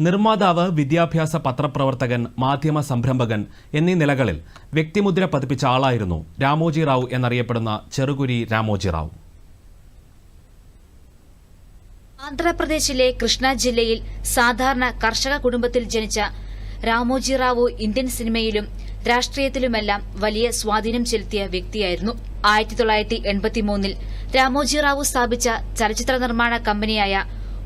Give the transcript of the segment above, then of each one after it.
നിർമ്മാതാവ് വിദ്യാഭ്യാസ പത്രപ്രവർത്തകൻ മാധ്യമ സംരംഭകൻ എന്നീ നിലകളിൽ വ്യക്തിമുദ്ര പതിപ്പിച്ച ആളായിരുന്നു രാമോജി റാവു എന്നറിയപ്പെടുന്ന ചെറുകുരി രാമോജി റാവു. ആന്ധ്രാപ്രദേശിലെ കൃഷ്ണ ജില്ലയിൽ സാധാരണ കർഷക കുടുംബത്തിൽ ജനിച്ച രാമോജി റാവു ഇന്ത്യൻ സിനിമയിലും രാഷ്ട്രീയത്തിലുമെല്ലാം വലിയ സ്വാധീനം ചെലുത്തിയ വ്യക്തിയായിരുന്നു. ആയിരത്തി തൊള്ളായിരത്തി എൺപത്തിമൂന്നിൽ രാമോജി റാവു സ്ഥാപിച്ച ചലച്ചിത്ര നിർമ്മാണ കമ്പനിയായ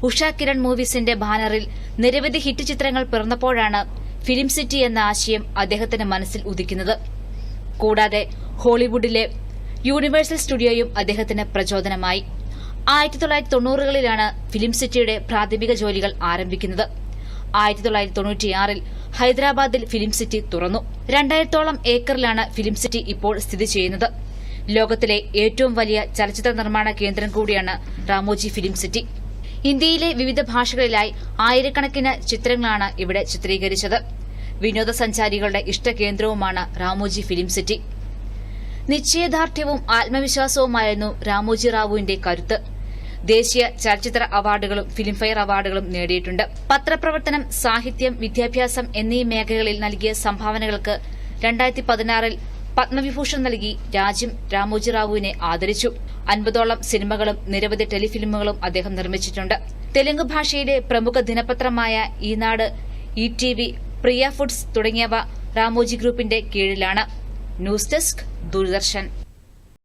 ഉഷ കിരൺ മൂവീസിന്റെ ബാനറിൽ നിരവധി ഹിറ്റ് ചിത്രങ്ങൾ പിറന്നപ്പോഴാണ് ഫിലിം സിറ്റി എന്ന ആശയം അദ്ദേഹത്തിന്റെ മനസ്സിൽ ഉദിക്കുന്നത്. കൂടാതെ ഹോളിവുഡിലെ യൂണിവേഴ്സൽ സ്റ്റുഡിയോയും അദ്ദേഹത്തിന് പ്രചോദനമായി. ആയിരത്തി തൊള്ളായിരത്തി തൊണ്ണൂറുകളിലാണ് ഫിലിം സിറ്റിയുടെ പ്രാഥമിക ജോലികൾ ആരംഭിക്കുന്നത്. ആയിരത്തി തൊള്ളായിരത്തി തൊണ്ണൂറ്റിയാറിൽ ഹൈദരാബാദിൽ ഫിലിം സിറ്റി തുറന്നു. രണ്ടായിരത്തോളം ഏക്കറിലാണ് ഫിലിം സിറ്റി ഇപ്പോൾ സ്ഥിതി ചെയ്യുന്നത്. ലോകത്തിലെ ഏറ്റവും വലിയ ചലച്ചിത്ര നിർമ്മാണ കേന്ദ്രം കൂടിയാണ് റാമോജി ഫിലിം സിറ്റി. ഇന്ത്യയിലെ വിവിധ ഭാഷകളിലായി ആയിരക്കണക്കിന് ചിത്രങ്ങളാണ് ഇവിടെ ചിത്രീകരിച്ചത്. വിനോദസഞ്ചാരികളുടെ ഇഷ്ടകേന്ദ്രവുമാണ് റാമോജി ഫിലിം സിറ്റി. നിശ്ചയദാർഢ്യവും ആത്മവിശ്വാസവുമായിരുന്നു രാമോജി റാവുവിന്റെ കരുത്ത്. ദേശീയ ചലച്ചിത്ര അവാർഡുകളും ഫിലിംഫെയർ അവാർഡുകളും നേടിയിട്ടുണ്ട്. പത്രപ്രവർത്തനം സാഹിത്യം വിദ്യാഭ്യാസം എന്നീ മേഖലകളിൽ നൽകിയ സംഭാവനകൾക്ക് രണ്ടായിരത്തി പതിനാറിൽ പത്മവിഭൂഷൺ നൽകി രാജ്യം രാമോജി റാവുവിനെ ആദരിച്ചു. അൻപതോളം സിനിമകളും നിരവധി ടെലിഫിലിമുകളും അദ്ദേഹം നിർമ്മിച്ചിട്ടുണ്ട്. തെലുങ്ക് ഭാഷയിലെ പ്രമുഖ ദിനപത്രമായ Eenadu E T V Priya foods തുടങ്ങിയവ രാമോജി ഗ്രൂപ്പിന്റെ കീഴിലാണ്. News desk Doordarshan.